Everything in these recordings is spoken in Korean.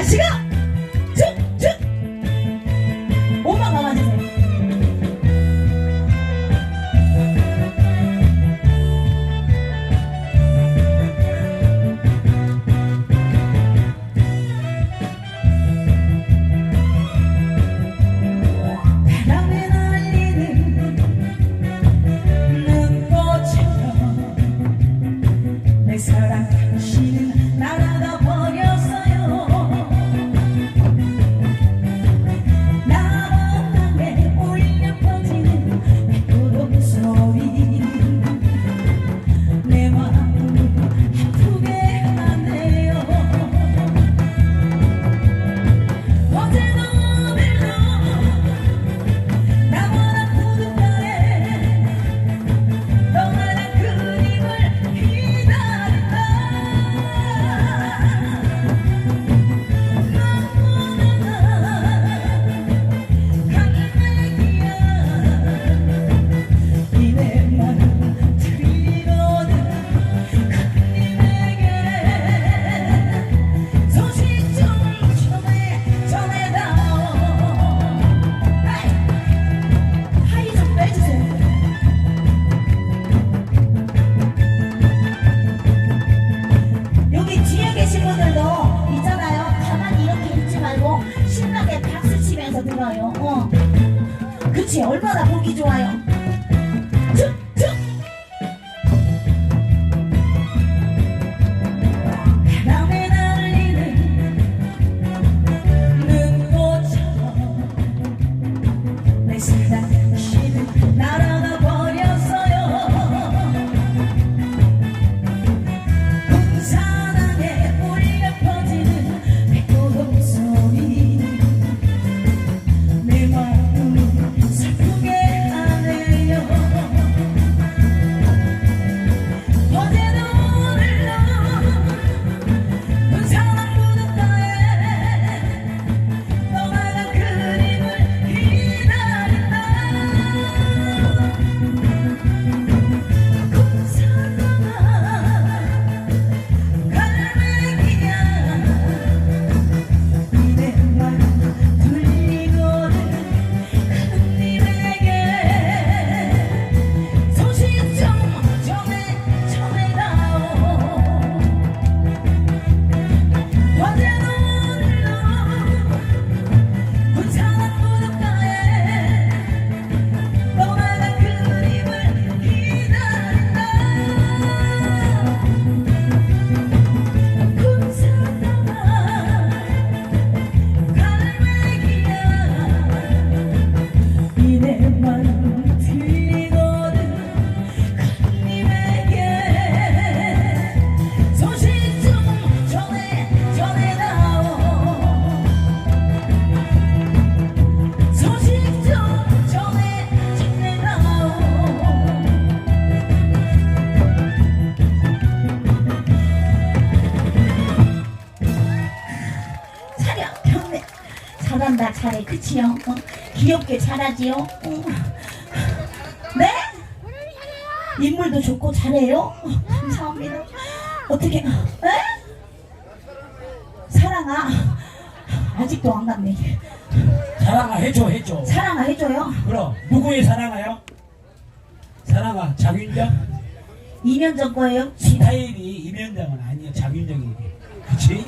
날씨 귀엽게 잘하지요 어. 네? 인물도 좋고 잘해요 어, 감사합니다 어떻게 에? 사랑아 아직도 안 갔네 사랑아 해줘 해줘 사랑아 해줘요 그럼 누구의 사랑아요? 사랑아 장윤정? 이면전 거예요 스타일이 이면정은 아니야 장윤정이 그치?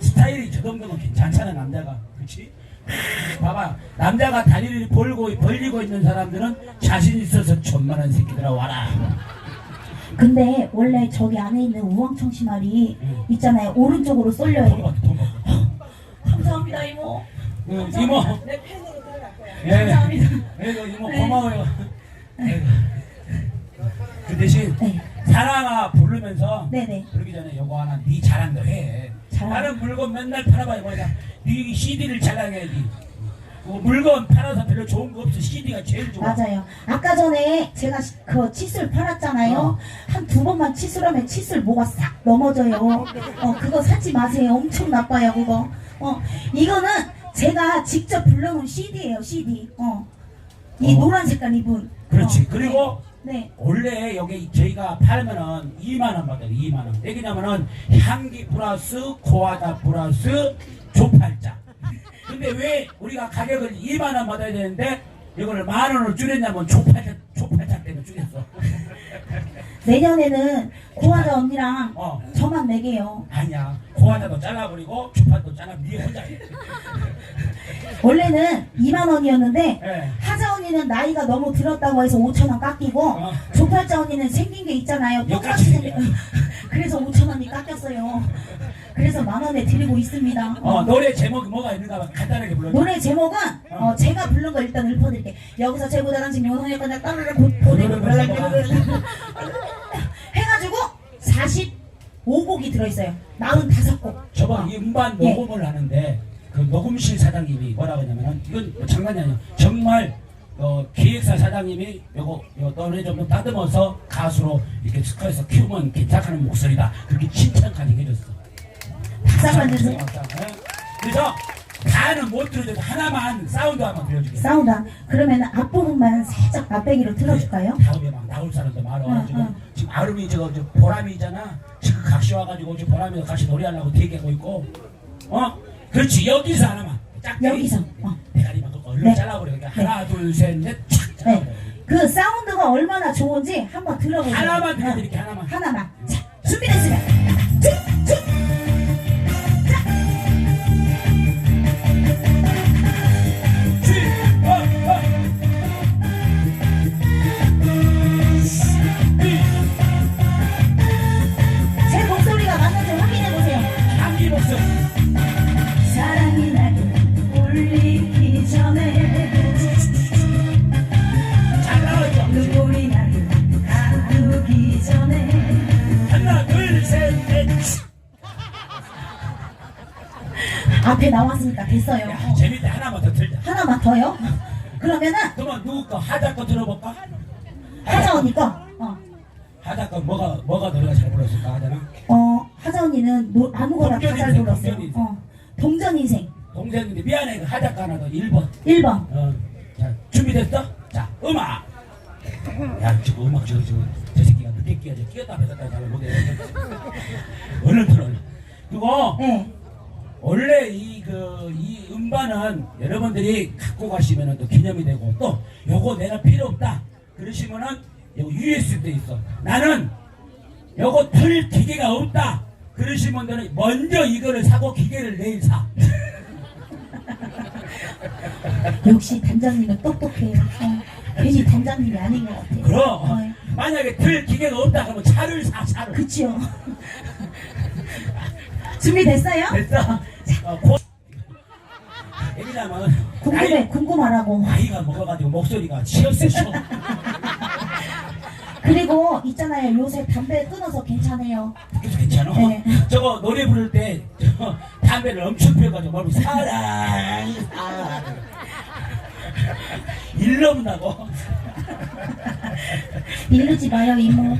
스타일이 저 정도면 괜찮잖아 남자가 그치? 봐봐 남자가 다리를 벌고 벌리고 있는 사람들은 자신 있어서 천만한 새끼들아 와라. 근데 원래 저기 안에 있는 우왕청심알이 응. 있잖아요. 오른쪽으로 쏠려야 도망가 감사합니다 이모. 응, 이모. 내 팬으로 들어갈 거야 예, 감사합니다. 그래도 이모 네. 고마워요. 아이고. 그 대신 네. 사랑아 부르면서 네네. 그러기 전에 요거 하나 네 자랑도 해. 다른 물건 맨날 팔아봐야 뭐냐. 네 CD를 자랑해야지. 뭐 물건 팔아서 별로 좋은 거 없어. CD가 제일 좋아. 맞아요. 아까 전에 제가 시- 그 칫솔 팔았잖아요. 어. 한 두 번만 칫솔하면 칫솔 뭐가 싹 넘어져요. 어, 그거 사지 마세요. 엄청 나빠요, 그거. 어, 이거는 제가 직접 불러놓은 CD예요, CD. 어. 이 어. 노란 색깔 이분. 그렇지. 어, 그리고 네. 네. 원래 여기 저희가 팔면은 2만 원 받아요. 2만 원. 왜냐면은 향기 플러스 코하다 플러스 조팔자. 근데 왜 우리가 가격을 2만 원 받아야 되는데 이거를 만 원으로 줄였냐면 조팔자 조팔자 때문에 줄였어. 내년에는 고아자 언니랑 어. 저만 내게요. 아니야. 코하다도 잘라버리고 조팔도 잘라 네 혼자 해. 원래는 2만 원이었는데 예. 하자 언니는 나이가 너무 들었다고 해서 5천 원 깎이고 어. 조팔자 언니는 생긴 게 있잖아요. 똑같이 똑같이 생긴 그래서 5천 원이 깎였어요. 그래서 만 원에 드리고 있습니다. 어 노래 제목이 뭐가 있는가 봐. 간단하게 불러줘. 노래 제목은 어, 제가 부른 거 일단 읊어드릴게. 여기서 당신 용성에 그냥 따르르 보내고 해가지고 45곡이 들어있어요. 45곡. 저번 이 음반 예. 녹음을 하는데 그 녹음실 사장님이 뭐라고 하냐면은 이건 뭐 장난이 아니야 정말 어, 기획사 사장님이 요거 요 노래 좀 다듬어서 가수로 이렇게 스카에서 키우면 괜찮다는 목소리다 그렇게 칭찬까지 해줬어 주세요. 그래서 다는 못 들어줘도 하나만 사운드 한번 들려줄게 사운드. 그러면 앞부분만 살짝 맛배기로 틀어줄까요? 다음에 막 나올 사람도 많아 응, 지금 응. 지금 아름이 저거 저 보람이잖아 지금 각시 와가지고 지금 보람이도 같이 노래하려고 대기하고 있고 어 그렇지 여기서 하나만 짝 여기서. 어. 대가리만 그 얼른 네. 잘라버려 그러니까 네. 하나 둘 셋 넷 착 잘라버려 네. 그 사운드가 얼마나 좋은지 한번 들어보세요. 하나만 어. 들려드릴게 하나만 하나만. 자, 준비됐으면. 쭉, 됐어요. 야 어. 재밌다 하나만 더 들자 하나만 더요? 그러면은 그러면 누구 거 하자 거 들어볼까 하자 언니 거. 어. 하자 거 뭐가 뭐가 노래가 잘 불렀을까 하자나 어, 하자 언니는 노, 아무거나 다 잘 동전 인생, 불렀어요. 동전 인생. 어. 동전 인생. 동생인데 미안해 그 하자 거 하나 더 1번 1번. 어, 자, 준비됐어? 자, 음악. 야, 지금 음악 저, 저, 저 새끼가 늦게 끼어져. 끼었다 뺐다 잘 못해. 얼른 틀어. 그리고 네. 원래 이, 그, 이 음반은 여러분들이 갖고 가시면 또 기념이 되고 또 요거 내가 필요 없다. 그러시면은 요거 USB도 있어. 나는 요거 틀 기계가 없다. 그러신 분들은 먼저 이거를 사고 기계를 내일 사. 역시 단장님은 똑똑해요. 어. 괜히 단장님이 아닌 것 같아요. 그럼 어, 만약에 틀 기계가 없다 그러면 차를 사 차를 그치요. 준비됐어요? 됐어 어, 고... 왜냐면 궁금해, 나이, 궁금하라고. 나이가 먹어가지고 목소리가 치여 그리고 있잖아요. 요새 담배 끊어서 괜찮아요. 괜찮아 네. 저거 노래 부를 때 저, 담배를 엄청 피워가지고 말고 사랑 사랑 일넘나고 이르지 마요, 이모.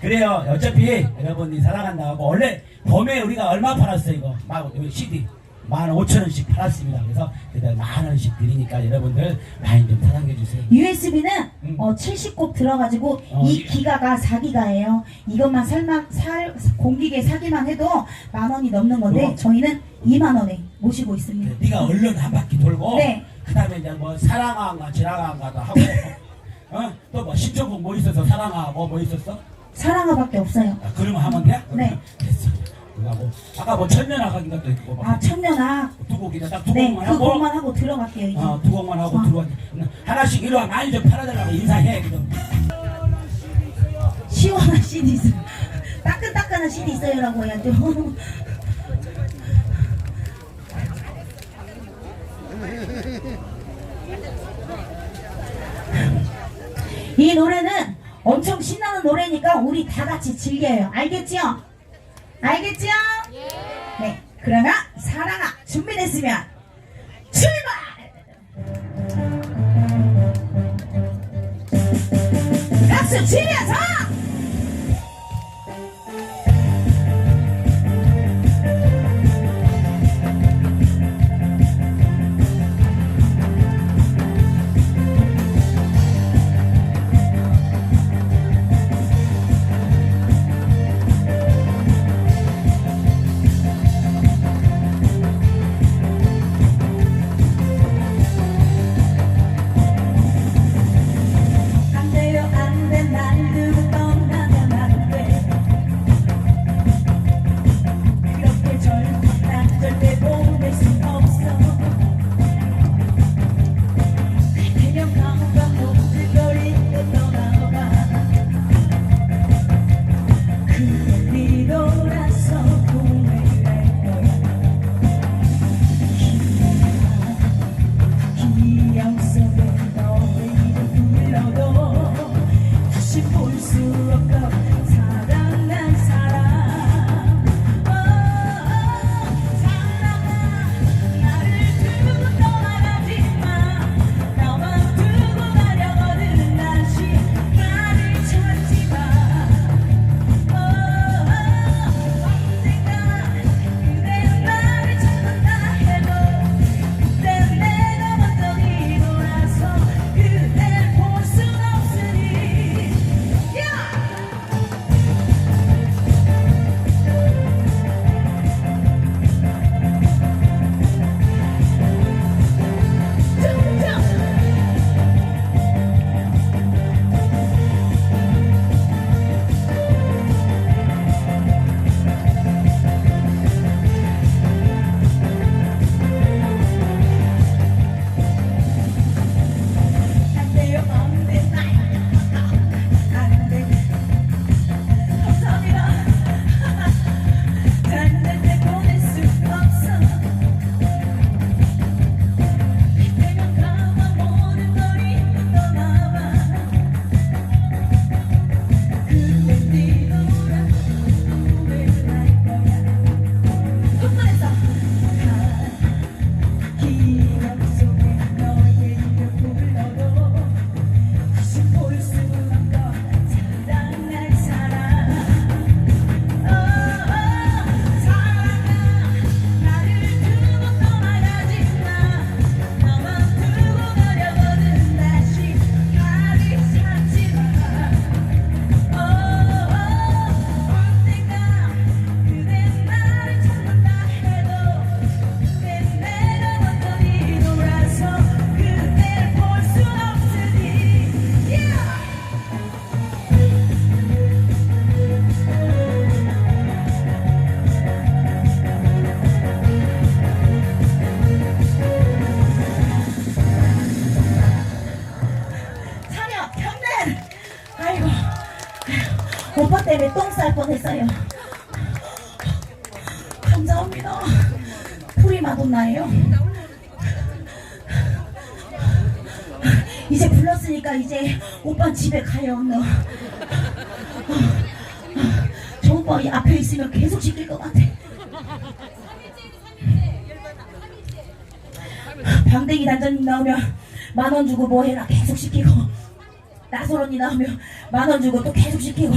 그래요 어차피 여러분이 사랑한다고 원래 봄에 우리가 얼마 팔았어 이거 막 CD 만 오천 원씩 팔았습니다 그래서 그다 만 원씩 드리니까 여러분들 많이 좀 사랑해 주세요 USB는 음. 어, 70곡 들어가지고 어, 이 이- 기가가 4기가예요. 이것만 설마 살 공기계 사기만 해도 만 원이 넘는 건데 어. 저희는 2만 원에 모시고 있습니다. 네가 얼른 한 바퀴 돌고 네. 그다음에 이제 뭐 사랑한가 지나간가도 하고 어 또 뭐 신청곡 뭐 있었어 사랑하고 뭐 있었어 사랑아밖에 없어요. 아, 그러면 하면 돼? 네. 됐어 하고 아까 뭐 천년아각인가 또 있고 아 천년아. 두 곡이다 딱 두 네, 곡만 그 하고 곡만 하고 들어갈게요 이제. 어, 두 곡만 하고 어. 들어와 하나씩 이리 와 많이 좀 팔아달라고 인사해 그럼 시원한 CD 있어요. 따끈따끈한 CD 있어요라고 해야죠. 이 노래는 엄청 신나는 노래니까 우리 다 같이 즐겨요. 알겠지요? 알겠지요? 네. 그러면 사랑아 준비됐으면 출발! 박수 치면서! 이제 불렀으니까 이제 오빠 집에 가요. 너. 저 오빠 이 앞에 있으면 계속 시킬 것 같아. 방댕이 단장님 나오면 만 원 주고 뭐 해라 계속 시키고. 나솔 언니 나오면 만 원 주고 또 계속 시키고.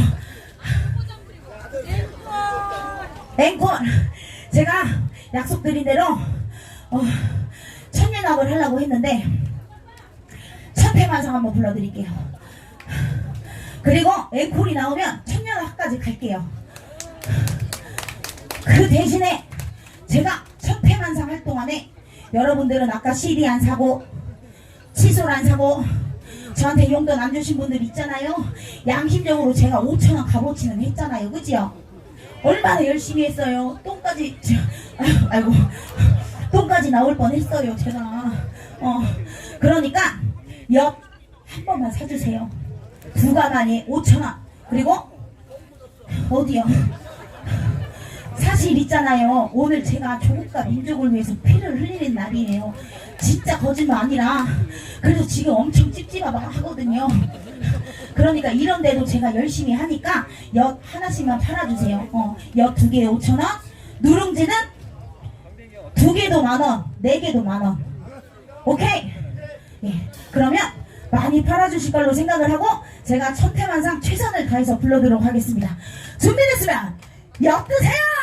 앵콜! 제가 약속드린 대로 어, 천년악을 하려고 했는데 천태만상 한번 불러드릴게요. 그리고 앵콜이 나오면 천년악까지 갈게요. 그 대신에 제가 천태만상 할 동안에 여러분들은 아까 CD 안 사고 칫솔 안 사고 저한테 용돈 안 주신 분들 있잖아요. 양심적으로 제가 5천원 값어치는 했잖아요. 그지요? 얼마나 열심히 했어요? 똥까지 아이고 똥까지 나올 뻔했어요 제가. 어 그러니까 역한 번만 사주세요 두 가만에 5천원 그리고 어디요? 사실 있잖아요. 오늘 제가 조국과 민족을 위해서 피를 흘리는 날이에요. 진짜 거짓말 아니라 그래서 지금 엄청 찝찝하고 하거든요. 그러니까 이런데도 제가 열심히 하니까 엿 하나씩만 팔아주세요. 어, 엿두 개에 5천 원. 누룽지는 두 개도 만 원, 네 개도 만 원. 오케이. 예. 그러면 많이 팔아주실 걸로 생각을 하고 제가 천태만상 최선을 다해서 불러드리도록 하겠습니다. 준비됐으면 엿 드세요.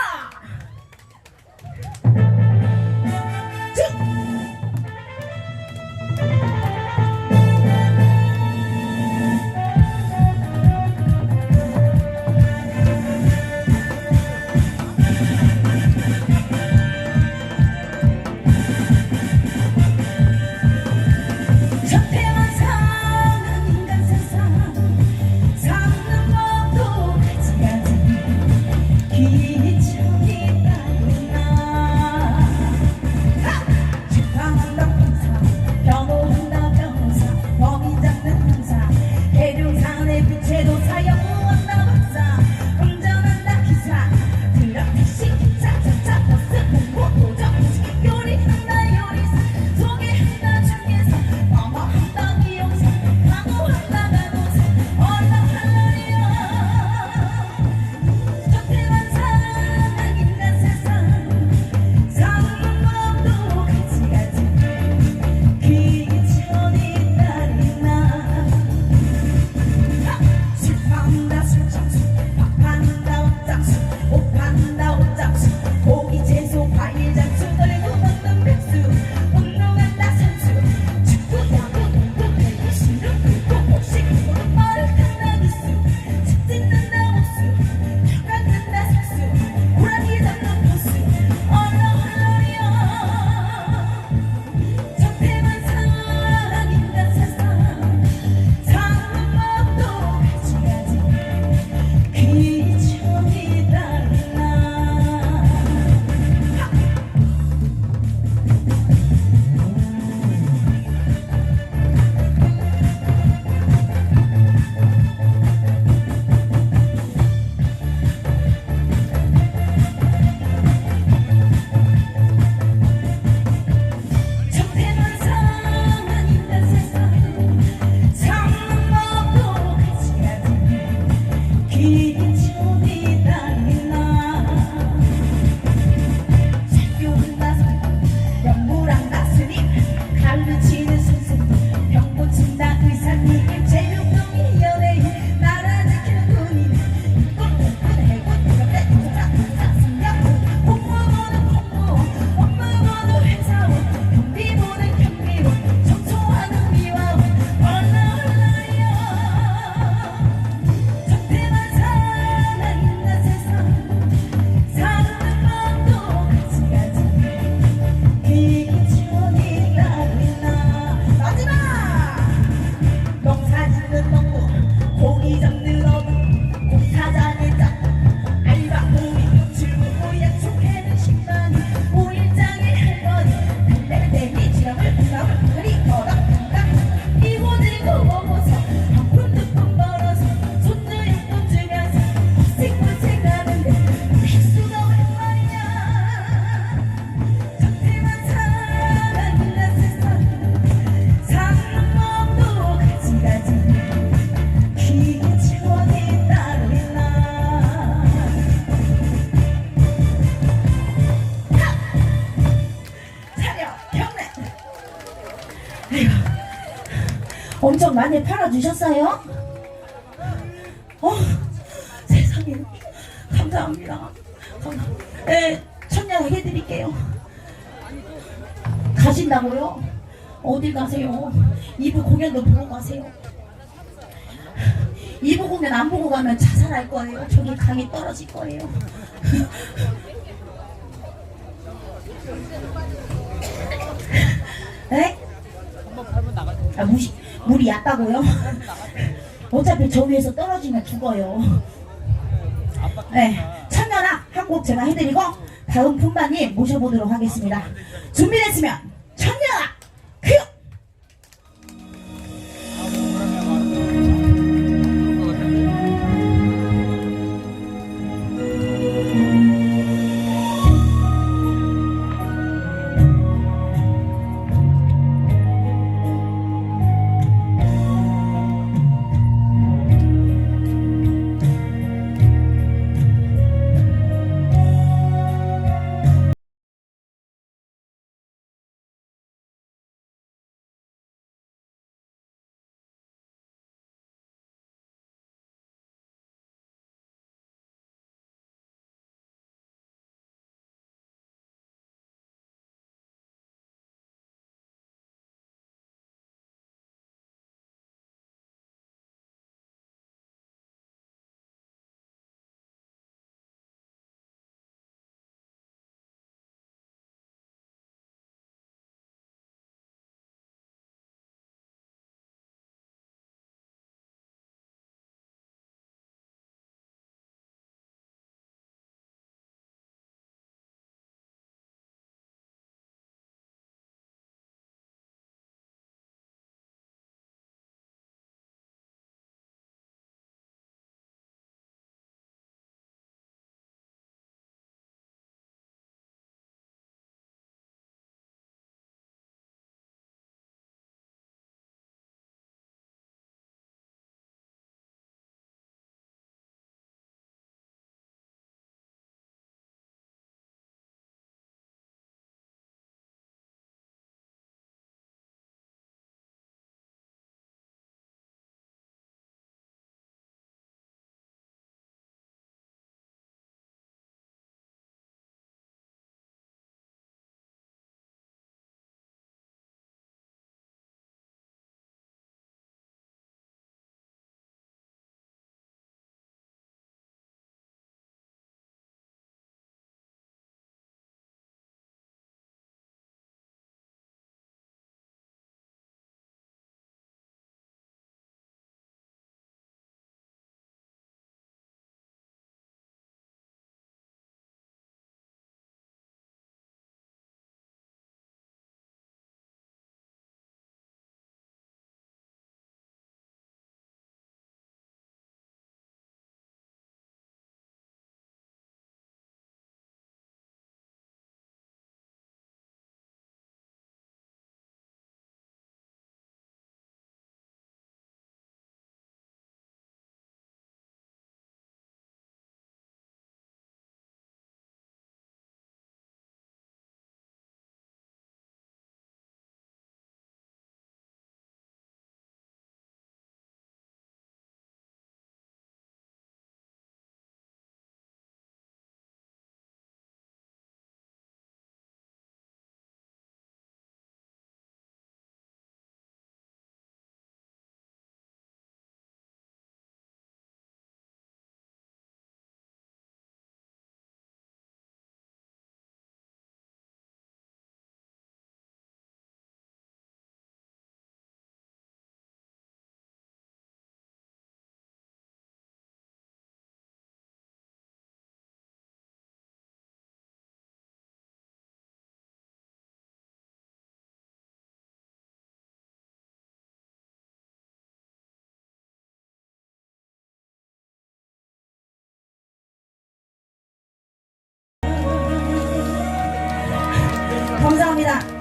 엄청 많이 팔아주셨어요? 어, 세상에. 감사합니다. 감사- 네, 천년 해드릴게요. 가신다고요? 어딜 가세요? 2부 공연도 보고 가세요. 2부 공연 안 보고 가면 자살할 거예요. 저기 강이 떨어질 거예요. 네? 아, 무시, 물이 얕다고요? 어차피 저 위에서 떨어지면 죽어요. 네, 천연아 한곡 제가 해드리고 다음 품바님 모셔보도록 하겠습니다. 준비됐으면 천연아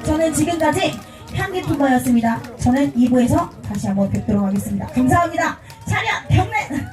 저는 지금까지 향기투버였습니다. 저는 2부에서 다시 한번 뵙도록 하겠습니다. 감사합니다. 차렷 경례!